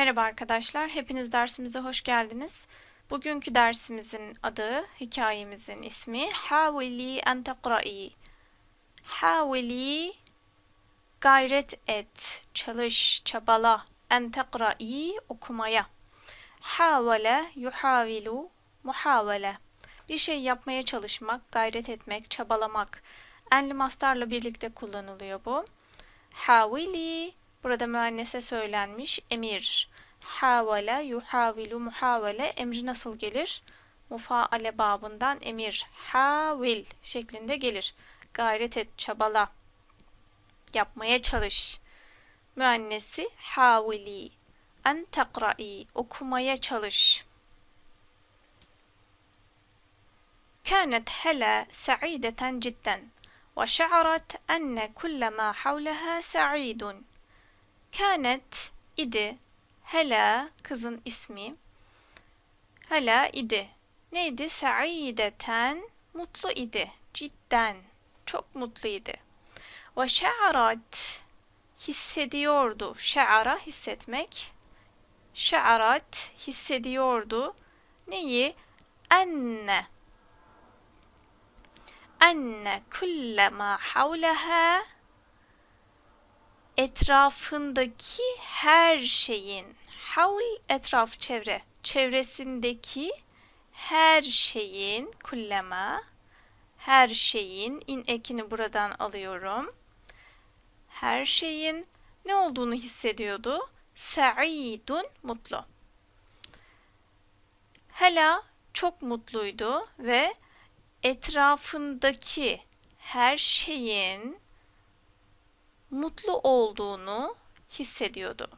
Merhaba arkadaşlar, hepiniz dersimize hoş geldiniz. Bugünkü dersimizin adı, hikayemizin ismi Havili en tekra'i. Havili gayret et, çalış, çabala, en tekra'i okumaya. Havale, yuhavilu, muhavele. Bir şey yapmaya çalışmak, gayret etmek, çabalamak. Enli mastarla birlikte kullanılıyor bu. Havili Burada müennese söylenmiş emir. Havale, yuhavilu, muhavele emri nasıl gelir? Mufaale babından emir. Havil şeklinde gelir. Gayret et, çabala. Yapmaya çalış. Müennesi havili. En tekra'i. Okumaya çalış. كانت هلا سعيدة جدا وشعرت أن كل ما حولها سعيد Kânet idi. Hela kızın ismi. Hela idi. Neydi? Sa'ideten mutlu idi. Cidden çok mutlu idi. Ve şa'arat hissediyordu. Şa'ara hissetmek. Şa'arat hissediyordu. Neyi? Enne enne kulle ma havleha etrafındaki her şeyin havl etraf çevre çevresindeki her şeyin kullema her şeyin in ekini buradan alıyorum. Her şeyin ne olduğunu hissediyordu? Sa'idun mutlu. Hela çok mutluydu ve etrafındaki her şeyin mutlu olduğunu hissediyordu.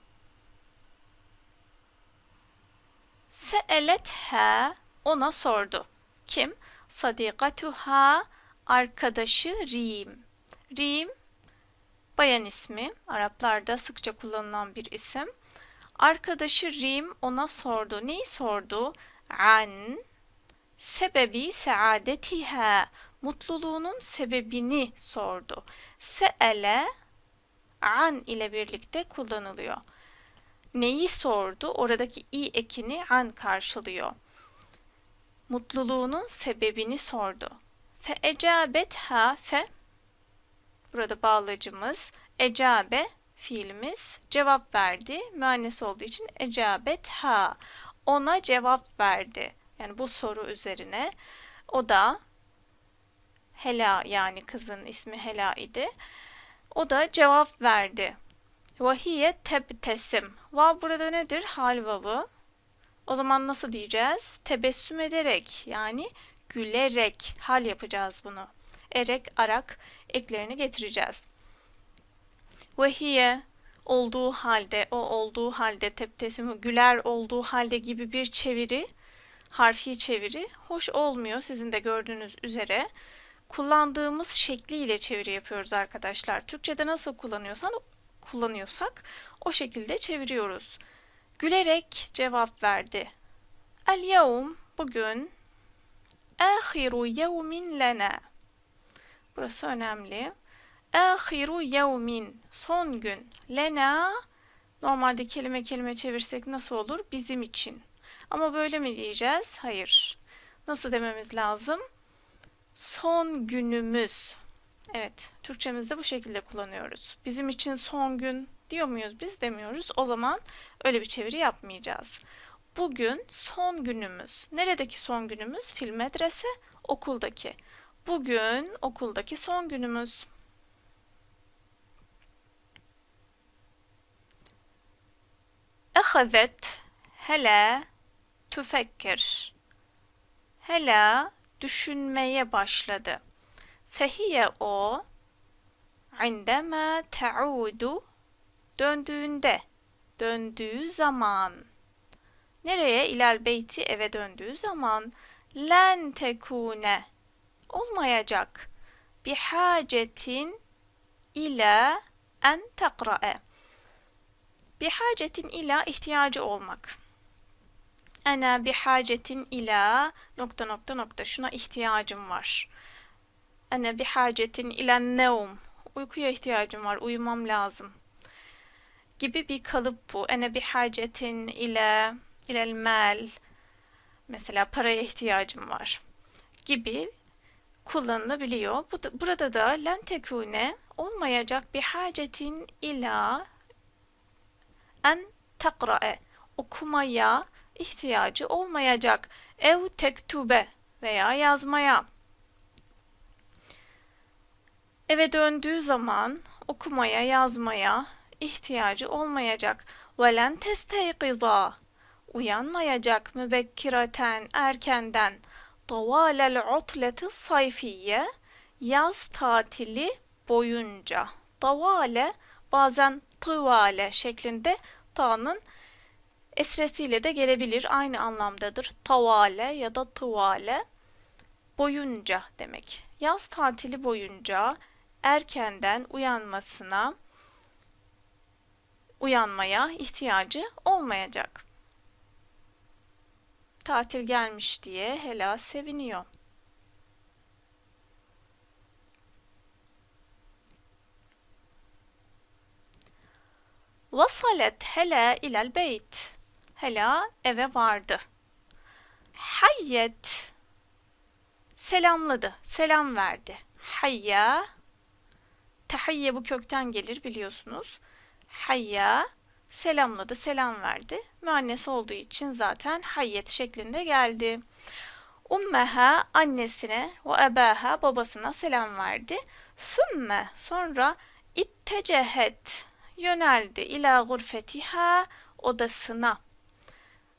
Se'eletha ona sordu. Kim? Sadikatuha arkadaşı Rim. Rim bayan ismi. Araplarda sıkça kullanılan bir isim. Arkadaşı Rim ona sordu. Neyi sordu? An sebebi saadetiha mutluluğunun sebebini sordu. Se'ele an ile birlikte kullanılıyor. Neyi sordu? Oradaki i ekini an karşılıyor. Mutluluğunun sebebini sordu. Fe ecabet ha fe burada bağlacımız ecabe fiilimiz cevap verdi. Müennes olduğu için ecabet ha ona cevap verdi. Yani bu soru üzerine o da Hela yani kızın ismi Hela idi. O da cevap verdi. Vahiye tebtesim. Vav burada nedir? Hal vavı. O zaman nasıl diyeceğiz? Tebessüm ederek yani gülerek hal yapacağız bunu. Erek, arak eklerini getireceğiz. Vahiye olduğu halde, o olduğu halde tebtesimi güler olduğu halde gibi bir çeviri, harfi çeviri hoş olmuyor sizin de gördüğünüz üzere kullandığımız şekliyle çeviri yapıyoruz arkadaşlar. Türkçede nasıl kullanıyorsan kullanıyorsak o şekilde çeviriyoruz. Gülerek cevap verdi. El yevm bugün ahiru yevmin lena. Burası önemli. Ahiru yevmin son gün lena normalde kelime kelime çevirsek nasıl olur? Bizim için. Ama böyle mi diyeceğiz? Hayır. Nasıl dememiz lazım? Son günümüz. Evet, Türkçemizde bu şekilde kullanıyoruz. Bizim için son gün diyor muyuz? Biz demiyoruz. O zaman öyle bir çeviri yapmayacağız. Bugün son günümüz. Neredeki son günümüz? Fil medrese, okuldaki. Bugün okuldaki son günümüz. Ehazet hele tüfekkir. Hela düşünmeye başladı. Fehiye o indema ta'udu döndüğünde, döndüğü zaman. Nereye? İlal beyti eve döndüğü zaman. Len tekune olmayacak. Bihacetin ila en takra'e. Bihacetin ila ihtiyacı olmak. Ana bihacetin ila nokta nokta nokta şuna ihtiyacım var. Ana bihacetin ila nevm uykuya ihtiyacım var uyumam lazım. gibi bir kalıp bu. Ene bir hacetin ile ilel mal mesela paraya ihtiyacım var gibi kullanılabiliyor. Bu da, burada da len tekune olmayacak bir hacetin ila en takra'e okumaya ihtiyacı olmayacak. Ev tektube veya yazmaya. Eve döndüğü zaman okumaya, yazmaya ihtiyacı olmayacak. Velen testeyqiza uyanmayacak mübekkireten erkenden tavalel utleti sayfiye yaz tatili boyunca. Tavale bazen tıvale şeklinde ta'nın esresiyle de gelebilir. Aynı anlamdadır. Tavale ya da tıvale boyunca demek. Yaz tatili boyunca erkenden uyanmasına uyanmaya ihtiyacı olmayacak. Tatil gelmiş diye Hela seviniyor. Vasalet Hela ilel beyt. Hela eve vardı. Hayyet selamladı, selam verdi. Hayya tahiyye bu kökten gelir biliyorsunuz. Hayya selamladı, selam verdi. Müannesi olduğu için zaten hayyet şeklinde geldi. Ummeha annesine ve ebaha babasına selam verdi. Sümme sonra ittecehet yöneldi ila gurfetiha odasına.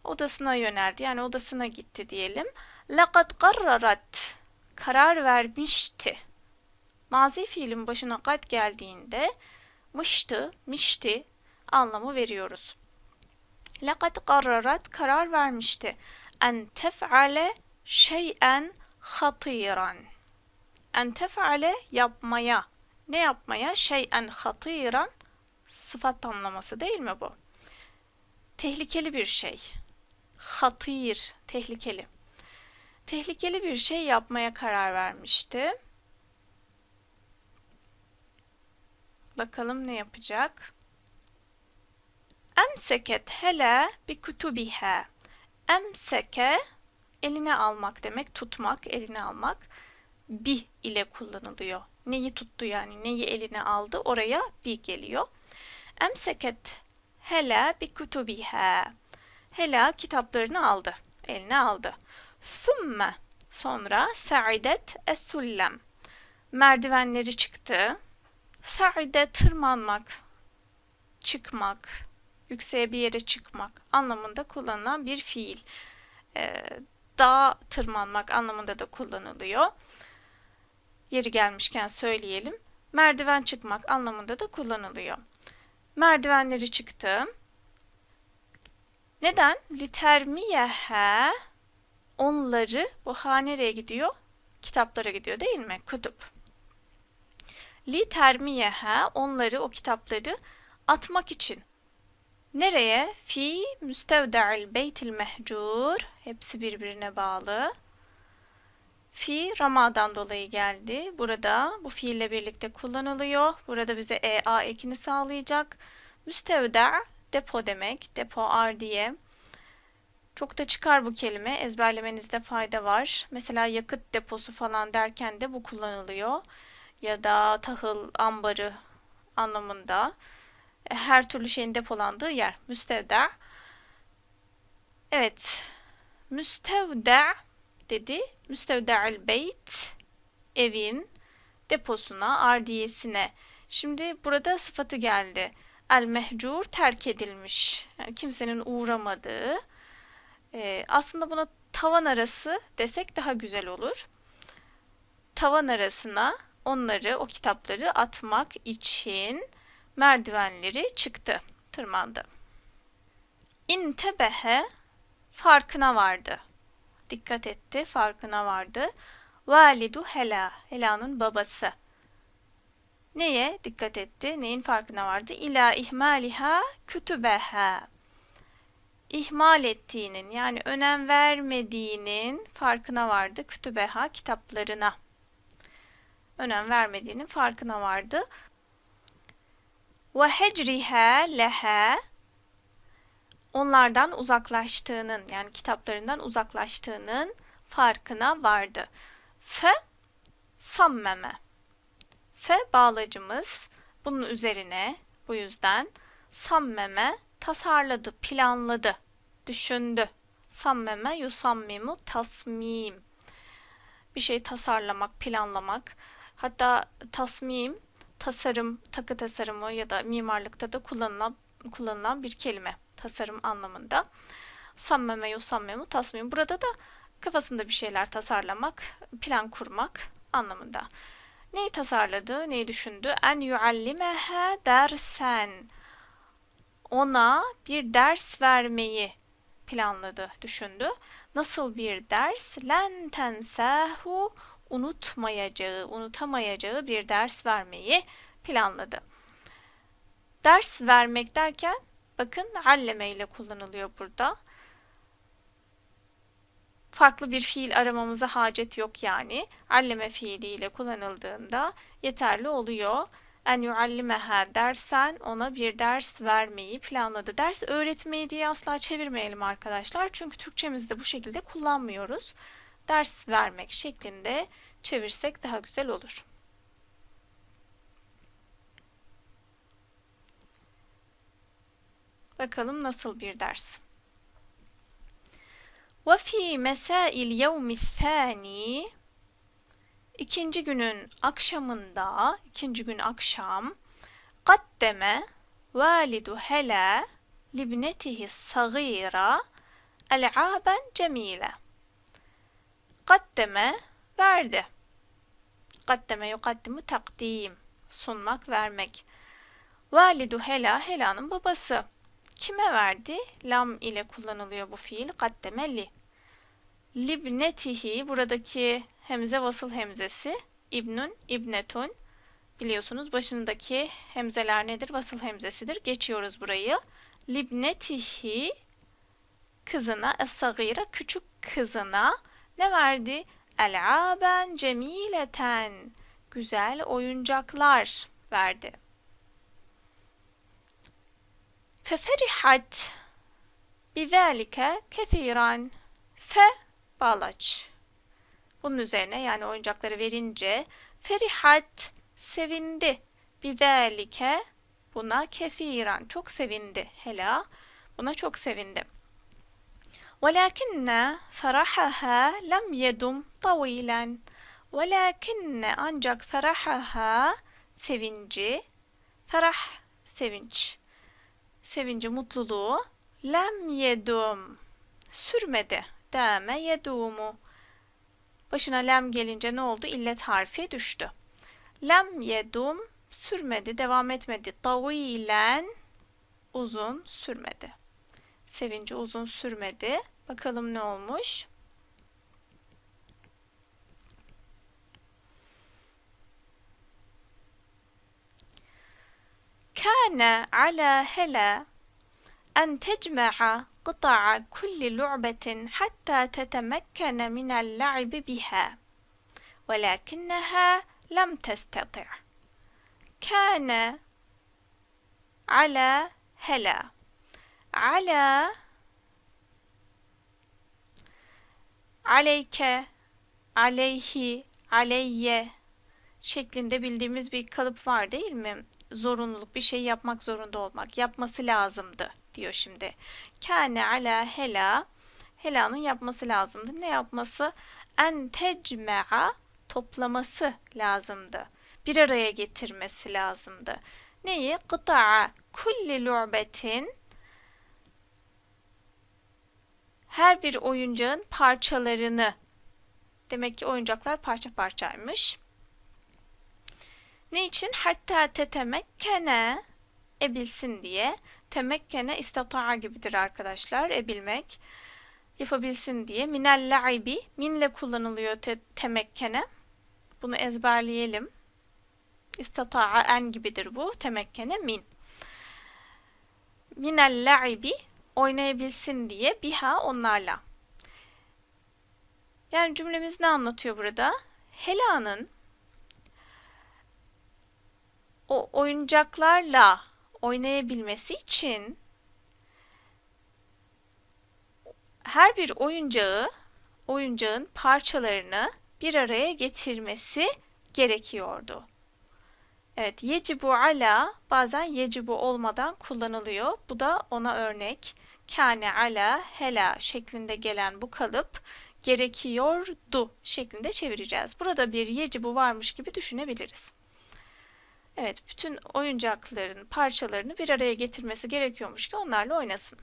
Odasına yöneldi yani odasına gitti diyelim. Laqad qarrarat karar vermişti. Mazi fiilin başına kad geldiğinde mıştı, mişti anlamı veriyoruz. Laqad qarrarat karar vermişti. En tef'ale şey'en hatiran. En tef'ale yapmaya. Ne yapmaya? Şey'en hatiran sıfat anlaması değil mi bu? Tehlikeli bir şey. Hatir, tehlikeli. Tehlikeli bir şey yapmaya karar vermişti. Bakalım ne yapacak? Emseket hele bi kutubiha. Emseke eline almak demek, tutmak, eline almak. Bi ile kullanılıyor. Neyi tuttu yani, neyi eline aldı oraya bi geliyor. Emseket hele bi kutubiha. Hela kitaplarını aldı, eline aldı. Thumme sonra sa'idet es-sullem. Merdivenleri çıktı. Sa'ide tırmanmak, çıkmak, yükseğe bir yere çıkmak anlamında kullanılan bir fiil. Ee, dağa tırmanmak anlamında da kullanılıyor. Yeri gelmişken söyleyelim. Merdiven çıkmak anlamında da kullanılıyor. Merdivenleri çıktı. Neden? Litermiyehe onları bu nereye gidiyor? Kitaplara gidiyor değil mi? Kutup. Li termiyeha onları o kitapları atmak için. Nereye? Fi müstevda'il beytil mehcur. Hepsi birbirine bağlı. Fi Rama'dan dolayı geldi. Burada bu fiille birlikte kullanılıyor. Burada bize EA ekini sağlayacak. Müstevda depo demek. Depo ardiye. Çok da çıkar bu kelime. Ezberlemenizde fayda var. Mesela yakıt deposu falan derken de bu kullanılıyor. Ya da tahıl ambarı anlamında. Her türlü şeyin depolandığı yer. Müstevda. Evet. Müstevda dedi. Müstevda'il beyt evin deposuna, ardiyesine. Şimdi burada sıfatı geldi. El mehcur terk edilmiş. Yani kimsenin uğramadığı. Ee, aslında buna tavan arası desek daha güzel olur. Tavan arasına onları, o kitapları atmak için merdivenleri çıktı, tırmandı. İntebehe farkına vardı. Dikkat etti, farkına vardı. Validu Hela, Hela'nın babası. Neye dikkat etti? Neyin farkına vardı? İla ihmaliha kütübeha. İhmal ettiğinin yani önem vermediğinin farkına vardı. Kütübeha kitaplarına. Önem vermediğinin farkına vardı. Ve hecriha leha onlardan uzaklaştığının yani kitaplarından uzaklaştığının farkına vardı. Fe sammeme. Fe bağlacımız bunun üzerine bu yüzden sammeme tasarladı, planladı, düşündü. Sammeme yusammimu tasmim. Bir şey tasarlamak, planlamak. Hatta tasmim, tasarım, takı tasarımı ya da mimarlıkta da kullanılan, kullanılan bir kelime. Tasarım anlamında. Sammeme yusammemu tasmim. Burada da kafasında bir şeyler tasarlamak, plan kurmak anlamında. Neyi tasarladı, neyi düşündü? En yuallimeha dersen. Ona bir ders vermeyi planladı, düşündü. Nasıl bir ders? Len tensahu unutmayacağı, unutamayacağı bir ders vermeyi planladı. Ders vermek derken bakın alleme ile kullanılıyor burada. Farklı bir fiil aramamıza hacet yok yani. Alleme fiiliyle kullanıldığında yeterli oluyor. En yuallimeha dersen ona bir ders vermeyi planladı. Ders öğretmeyi diye asla çevirmeyelim arkadaşlar. Çünkü Türkçemizde bu şekilde kullanmıyoruz. Ders vermek şeklinde çevirsek daha güzel olur. Bakalım nasıl bir ders. وفي مساء اليوم الثاني ikinci günün akşamında, ikinci gün akşam قدم والد هلا لابنته الصغيرة ألعابا جميلة قدم verdi. Kaddeme yukaddimu takdim. Sunmak, vermek. Validu hela, helanın babası. Kime verdi? Lam ile kullanılıyor bu fiil. Kaddeme li. Libnetihi, buradaki hemze vasıl hemzesi. İbnun, ibnetun. Biliyorsunuz başındaki hemzeler nedir? Vasıl hemzesidir. Geçiyoruz burayı. Libnetihi, kızına, es-sagira, küçük kızına ne verdi? El'aben cemileten. Güzel oyuncaklar verdi. Feferihat bizalike kesiran. Fe bağlaç. Bunun üzerine yani oyuncakları verince ferihat sevindi. Bizalike buna kesiran çok sevindi. Hela buna çok sevindi. ولكن فرحها لم يدم طويلا ولكن ancak ferahaha sevinci ferah sevinç sevinci mutluluğu lem yedum. Sürmedi. Deme yedumu. Başına lem gelince ne oldu? İllet harfi düştü. Lem yedum sürmedi devam etmedi. Tavilen uzun sürmedi. Sevinci uzun sürmedi. Bakalım ne olmuş. كان على هلا أن تجمع قطع كل لعبة حتى تتمكن من اللعب بها ولكنها لم تستطع كان على هلا على aleyke, aleyhi, aleyye şeklinde bildiğimiz bir kalıp var değil mi? Zorunluluk, bir şey yapmak zorunda olmak, yapması lazımdı diyor şimdi. Kâne ala hela, helanın yapması lazımdı. Ne yapması? En tecme'a, toplaması lazımdı. Bir araya getirmesi lazımdı. Neyi? Kıta'a kulli lu'betin her bir oyuncağın parçalarını demek ki oyuncaklar parça parçaymış. Ne için? Hatta tetemekkene ebilsin diye. Temekkene istata'a gibidir arkadaşlar. Ebilmek. Yapabilsin diye. Minel la'ibi. Minle kullanılıyor te temekkene. Bunu ezberleyelim. İstata'a en gibidir bu. Temekkene min. Minel la'ibi oynayabilsin diye biha onlarla. Yani cümlemiz ne anlatıyor burada? Hela'nın o oyuncaklarla oynayabilmesi için her bir oyuncağı oyuncağın parçalarını bir araya getirmesi gerekiyordu. Evet, yecibu ala bazen yecibu olmadan kullanılıyor. Bu da ona örnek. Kâne ala hela şeklinde gelen bu kalıp gerekiyordu şeklinde çevireceğiz. Burada bir yecibu varmış gibi düşünebiliriz. Evet, bütün oyuncakların parçalarını bir araya getirmesi gerekiyormuş ki onlarla oynasın.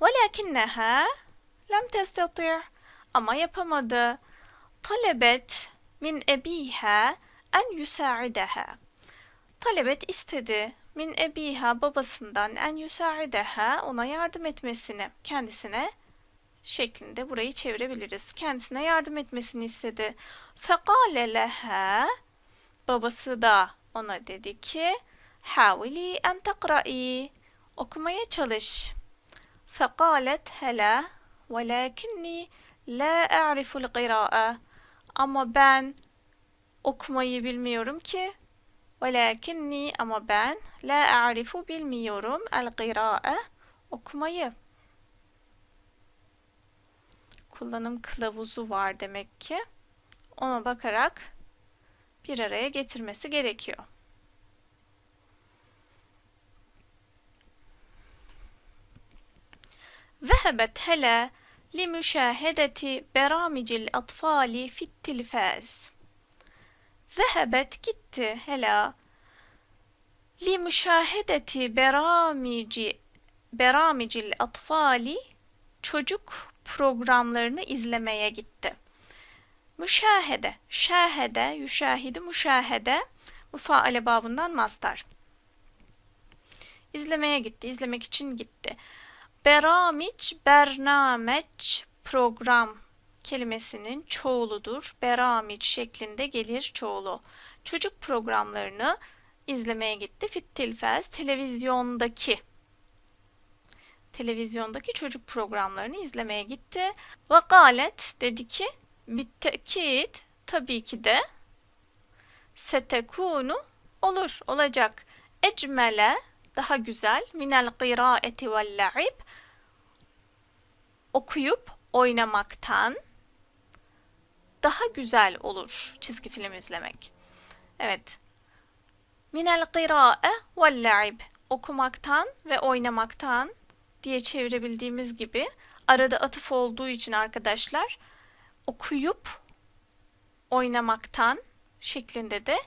وَلَكِنَّهَا lem تَسْتَطِعْ Ama yapamadı. Talebet min ebiha en yusaideha. Talebet istedi min ebiha babasından en yusaideha ona yardım etmesini kendisine şeklinde burayı çevirebiliriz. Kendisine yardım etmesini istedi. Fekale leha babası da ona dedi ki havili en tekra'i okumaya çalış. Fekalet hela velakinni la a'riful qira'a ama ben okumayı bilmiyorum ki. Velakinni ama ben la a'rifu bilmiyorum el qira'a okumayı. Kullanım kılavuzu var demek ki. Ona bakarak bir araya getirmesi gerekiyor. ذهبت هلا لمشاهدة برامج الأطفال في التلفاز. ذهبت gitti Hela لمشاهدة برامج برامج الأطفال çocuk programlarını izlemeye gitti. Müşahede, şahede, yüşahidi, müşahede, mufaale babından mastar. İzlemeye gitti, izlemek için gitti. Beramic, bernameç, program kelimesinin çoğuludur. Beramic şeklinde gelir çoğulu. Çocuk programlarını izlemeye gitti. Fit tilfez, televizyondaki televizyondaki çocuk programlarını izlemeye gitti. Ve galet dedi ki bittekid tabii ki de setekunu olur, olacak. Ecmele daha güzel minel qiraeti vel la'ib okuyup oynamaktan daha güzel olur çizgi film izlemek. Evet. Minel qirae vel la'ib okumaktan ve oynamaktan diye çevirebildiğimiz gibi arada atıf olduğu için arkadaşlar okuyup oynamaktan şeklinde de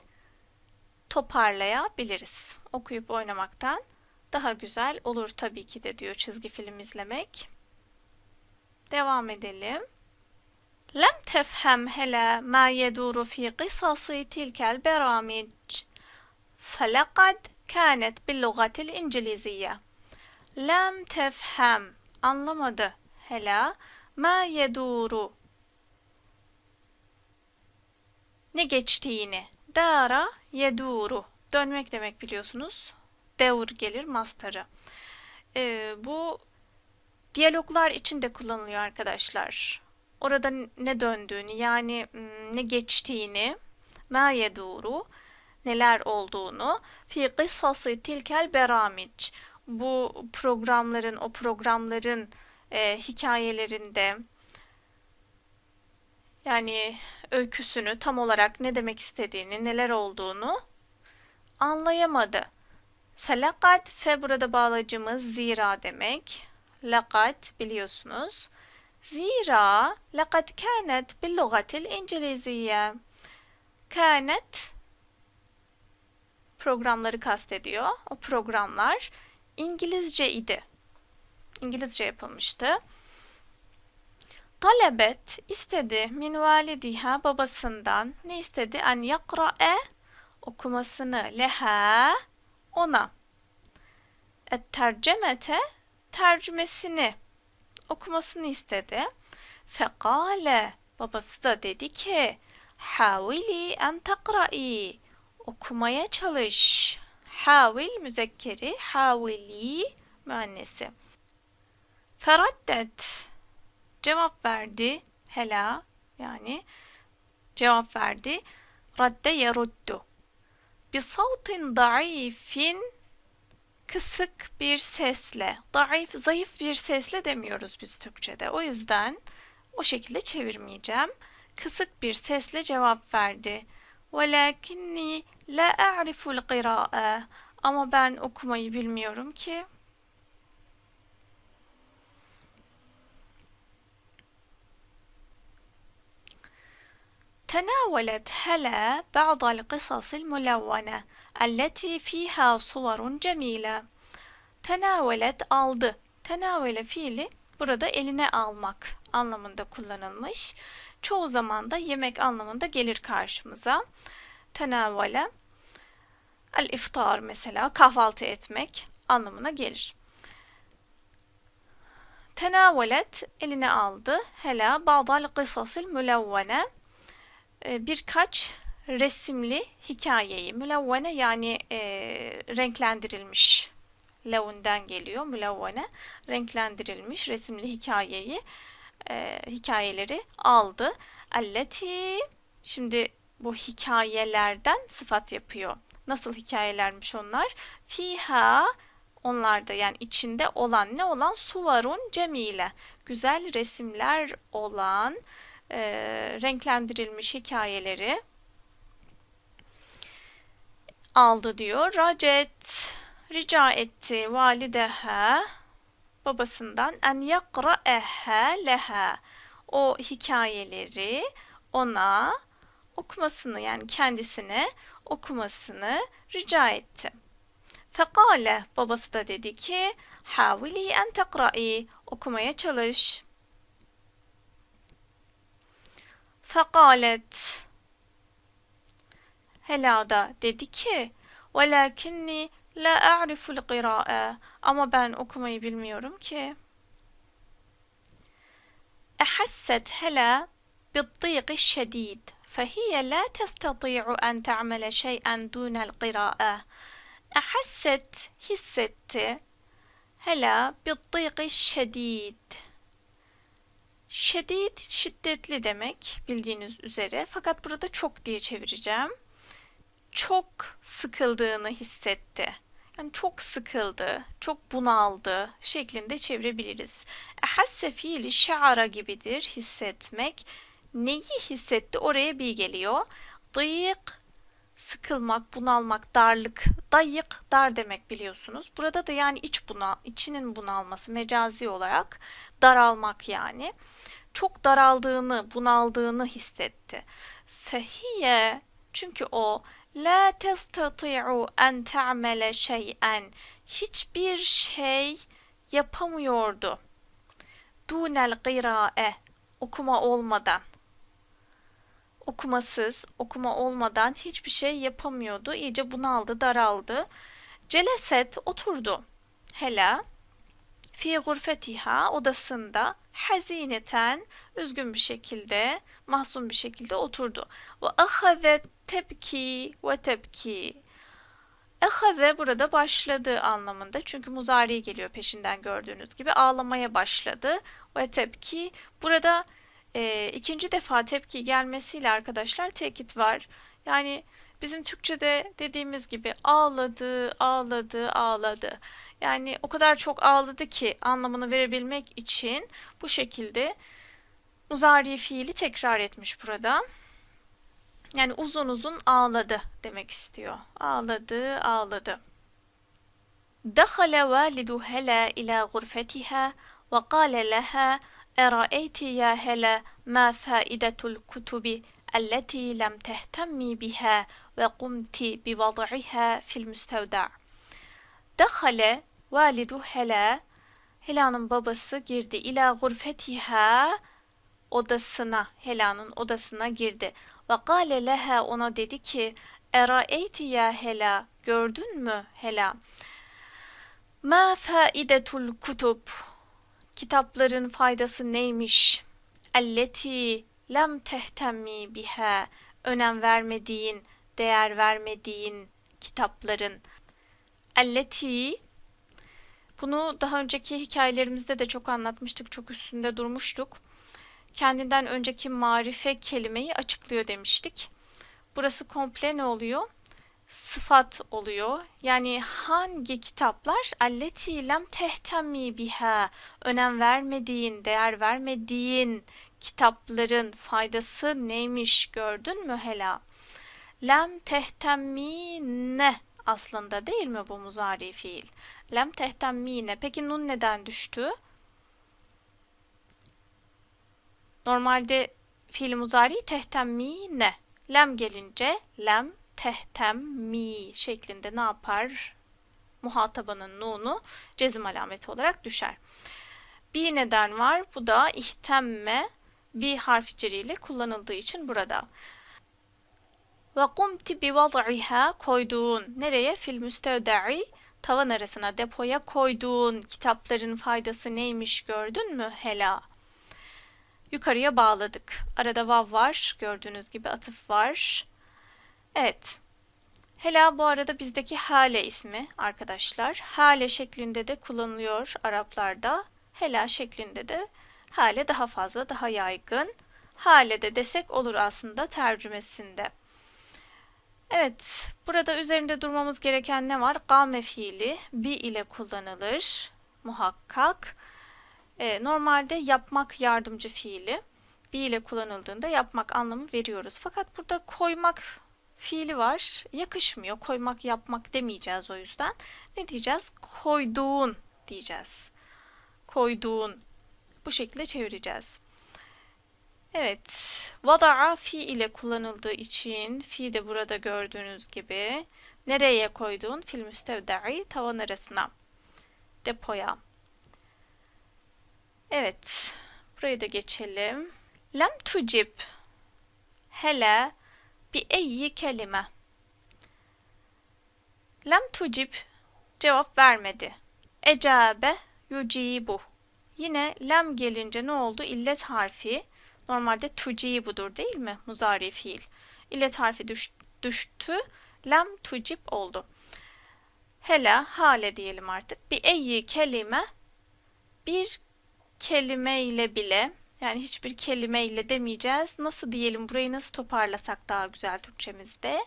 toparlayabiliriz. Okuyup oynamaktan daha güzel olur tabii ki de diyor çizgi film izlemek. Devam edelim. Lem tefhem hele ma yeduru fi qisası tilkel beramic. Felakad kanet bil lugatil İngiliziyye. Lem tefhem anlamadı hela ma yeduru ne geçtiğini. Dara yeduru. Dönmek demek biliyorsunuz. Devur gelir mastarı. Ee, bu diyaloglar için de kullanılıyor arkadaşlar. Orada ne döndüğünü yani ne geçtiğini ma yeduru neler olduğunu fi kısası tilkel beramic. Bu programların, o programların e, hikayelerinde yani öyküsünü tam olarak ne demek istediğini, neler olduğunu anlayamadı. Felakat fe burada bağlacımız zira demek. Lakat biliyorsunuz. Zira lakat kanet bil lugatil İngiliziyye. Kanet programları kastediyor. O programlar İngilizce idi. İngilizce yapılmıştı. Talebet istedi min validiha babasından ne istedi? En yakra'e okumasını leha ona. Et tercemete tercümesini okumasını istedi. Fekale babası da dedi ki havili en takra'i okumaya çalış. Havil müzekkeri, havili müennesi. Feraddet cevap verdi. Hela yani cevap verdi. Radde yeruddu. Bi savtin daifin kısık bir sesle, zayıf, zayıf bir sesle demiyoruz biz Türkçe'de. O yüzden o şekilde çevirmeyeceğim. Kısık bir sesle cevap verdi. وَلَكِنِّي لَا أَعْرِفُ الْقِرَاءَ Ama ben okumayı bilmiyorum ki. تناولت هلا بعض القصص الملونة التي فيها صور جميلة. Tenavelet aldı. Tenavele fiili burada eline almak anlamında kullanılmış. Çoğu zaman da yemek anlamında gelir karşımıza. Tenavele el iftar mesela kahvaltı etmek anlamına gelir. Tenavelet eline aldı. Hela ba'dal kısasil mülevvene e, birkaç resimli hikayeyi. Mülevvene yani e, renklendirilmiş. Lavundan geliyor mülevvene. Renklendirilmiş resimli hikayeyi e, hikayeleri aldı. Alleti şimdi bu hikayelerden sıfat yapıyor. Nasıl hikayelermiş onlar? Fiha onlarda yani içinde olan ne olan suvarun cemile güzel resimler olan e, renklendirilmiş hikayeleri aldı diyor. Racet rica etti valideha babasından en yakra'eha leha o hikayeleri ona okumasını yani kendisine okumasını rica etti. Fekale babası da dedi ki havili en tekra'i okumaya çalış. فقالت هل هذا dedi ولكني لا أعرف القراءة. أما بأن أكمي bilmiyorum ki أحست هلا بالضيق الشديد فهي لا تستطيع أن تعمل شيئا دون القراءة. أحست حست هلا بالضيق الشديد. Şedid şiddetli demek bildiğiniz üzere fakat burada çok diye çevireceğim. Çok sıkıldığını hissetti. Yani çok sıkıldı, çok bunaldı şeklinde çevirebiliriz. Ehasse fiili şa'ara gibidir hissetmek. Neyi hissetti oraya bir geliyor. Dayık sıkılmak, bunalmak, darlık, dayık, dar demek biliyorsunuz. Burada da yani iç buna, içinin bunalması mecazi olarak daralmak yani. Çok daraldığını, bunaldığını hissetti. Fehiye çünkü o la testati'u en ta'mele şey'en hiçbir şey yapamıyordu. Dunel qira'e okuma olmadan okumasız, okuma olmadan hiçbir şey yapamıyordu. İyice bunaldı, daraldı. Celeset oturdu. Hela fi gurfetiha odasında hazineten üzgün bir şekilde, mahzun bir şekilde oturdu. Ve ahazet tebki ve tebki. Ehaze burada başladı anlamında. Çünkü muzari geliyor peşinden gördüğünüz gibi. Ağlamaya başladı. Ve tepki. Burada e, ikinci defa tepki gelmesiyle arkadaşlar tekit var. Yani bizim Türkçe'de dediğimiz gibi ağladı, ağladı, ağladı. Yani o kadar çok ağladı ki anlamını verebilmek için bu şekilde muzari fiili tekrar etmiş burada. Yani uzun uzun ağladı demek istiyor. Ağladı, ağladı. دخل والد هلا إلى غرفتها Eraeyti ya hele ma faidetul kutubi elleti lem tehtemmi biha ve kumti bi vad'iha fil müstevda. Dehale validu hele Hela'nın babası girdi ila gurfetiha odasına Hela'nın odasına girdi. Ve gale leha ona dedi ki Eraeyti ya Hela gördün mü Hela? Ma faidetul kutub kitapların faydası neymiş? Elleti lem tehtemmi biha önem vermediğin, değer vermediğin kitapların Elleti bunu daha önceki hikayelerimizde de çok anlatmıştık, çok üstünde durmuştuk. Kendinden önceki marife kelimeyi açıklıyor demiştik. Burası komple ne oluyor? Sıfat oluyor. Yani hangi kitaplar alleti lem tehtemmi biha önem vermediğin, değer vermediğin kitapların faydası neymiş gördün mü Hela? Lem tehtemmi aslında değil mi bu muzari fiil? Lem tehtemmi Peki nun neden düştü? Normalde fiil muzari tehtemmi ne? Lem gelince lem tehtemmi şeklinde ne yapar? Muhatabanın nunu cezim alameti olarak düşer. Bir neden var. Bu da ihtemme bir harf ile kullanıldığı için burada. Ve kumti bi vad'iha koyduğun nereye? Fil müstevda'i tavan arasına depoya koyduğun kitapların faydası neymiş gördün mü Hela? yukarıya bağladık. Arada vav var. Gördüğünüz gibi atıf var. Evet. Hela bu arada bizdeki hale ismi arkadaşlar. Hale şeklinde de kullanılıyor Araplarda. Hela şeklinde de hale daha fazla, daha yaygın. Hale de desek olur aslında tercümesinde. Evet, burada üzerinde durmamız gereken ne var? Game fiili bi ile kullanılır muhakkak. E, normalde yapmak yardımcı fiili be ile kullanıldığında yapmak anlamı veriyoruz. Fakat burada koymak fiili var. Yakışmıyor. Koymak, yapmak demeyeceğiz o yüzden. Ne diyeceğiz? Koyduğun diyeceğiz. Koyduğun. Bu şekilde çevireceğiz. Evet. Vada'a fi ile kullanıldığı için fi de burada gördüğünüz gibi nereye koyduğun fil müstevda'i tavan arasına depoya Evet. Burayı da geçelim. Lem tucib hele bi eyyi kelime. Lem tucib cevap vermedi. Ecabe yucibu. Yine lem gelince ne oldu? İllet harfi. Normalde tucibudur değil mi? Muzari fiil. İllet harfi düş, düştü. Lem tucib oldu. Hele hale diyelim artık. Bir eyyi kelime bir kelime ile bile yani hiçbir kelime ile demeyeceğiz. Nasıl diyelim burayı nasıl toparlasak daha güzel Türkçemizde?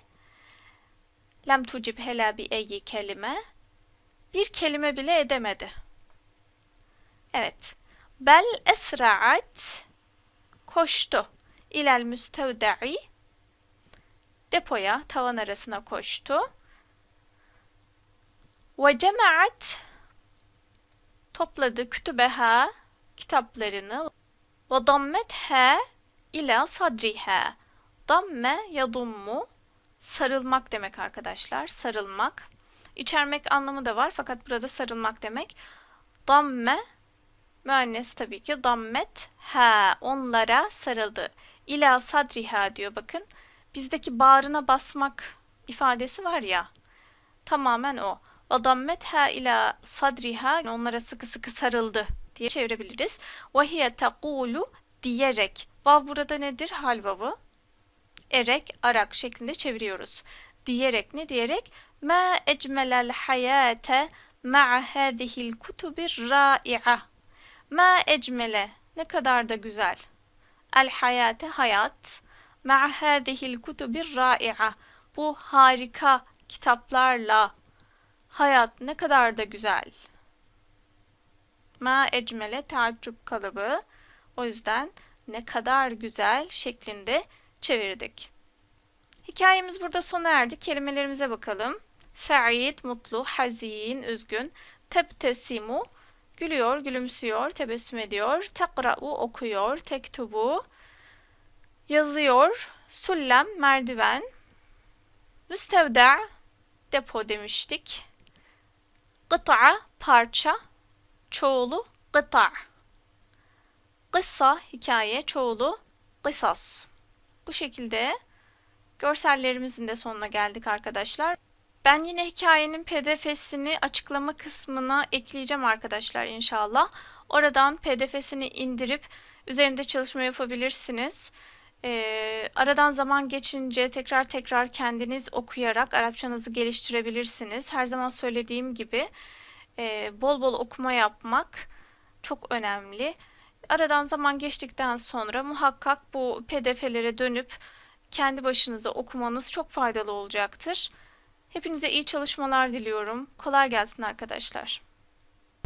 Lem tucib hela bi eyyi kelime. Bir kelime bile edemedi. Evet. Bel esra'at koştu. İlel müstevda'i depoya, tavan arasına koştu. Ve cemaat topladı kütübeha kitaplarını ve dammethe ila sadriha. Damme yadummu sarılmak demek arkadaşlar. Sarılmak. İçermek anlamı da var fakat burada sarılmak demek. Damme müennes tabii ki dammet ha onlara sarıldı. İla sadriha diyor bakın. Bizdeki bağrına basmak ifadesi var ya. Tamamen o. Ve dammet ha ila sadriha onlara sıkı sıkı sarıldı diye çevirebiliriz. Vahiye tekulu diyerek. Vav burada nedir? Hal vavı. Erek, arak şeklinde çeviriyoruz. Diyerek ne diyerek? Ma ecmelel hayate ma'a hadihil kutubir ra'i'a. Ma ecmele ne kadar da güzel. El hayate hayat. Ma'a hadihil kutubir ra'i'a. Bu harika kitaplarla hayat ne kadar da güzel. Ma ecmele taaccüp kalıbı. O yüzden ne kadar güzel şeklinde çevirdik. Hikayemiz burada sona erdi. Kelimelerimize bakalım. Sa'id, mutlu, hazin, üzgün. Tebtesimu, gülüyor, gülümsüyor, tebessüm ediyor. Tekra'u, okuyor. Tektubu, yazıyor. Sullem, merdiven. Müstevda, depo demiştik. Gıta, parça çoğulu gıta. Kıssa hikaye çoğulu kısas. Bu şekilde görsellerimizin de sonuna geldik arkadaşlar. Ben yine hikayenin pdf'sini açıklama kısmına ekleyeceğim arkadaşlar inşallah. Oradan pdf'sini indirip üzerinde çalışma yapabilirsiniz. Ee, aradan zaman geçince tekrar tekrar kendiniz okuyarak Arapçanızı geliştirebilirsiniz. Her zaman söylediğim gibi e, bol bol okuma yapmak çok önemli. Aradan zaman geçtikten sonra muhakkak bu pdf'lere dönüp kendi başınıza okumanız çok faydalı olacaktır. Hepinize iyi çalışmalar diliyorum. Kolay gelsin arkadaşlar.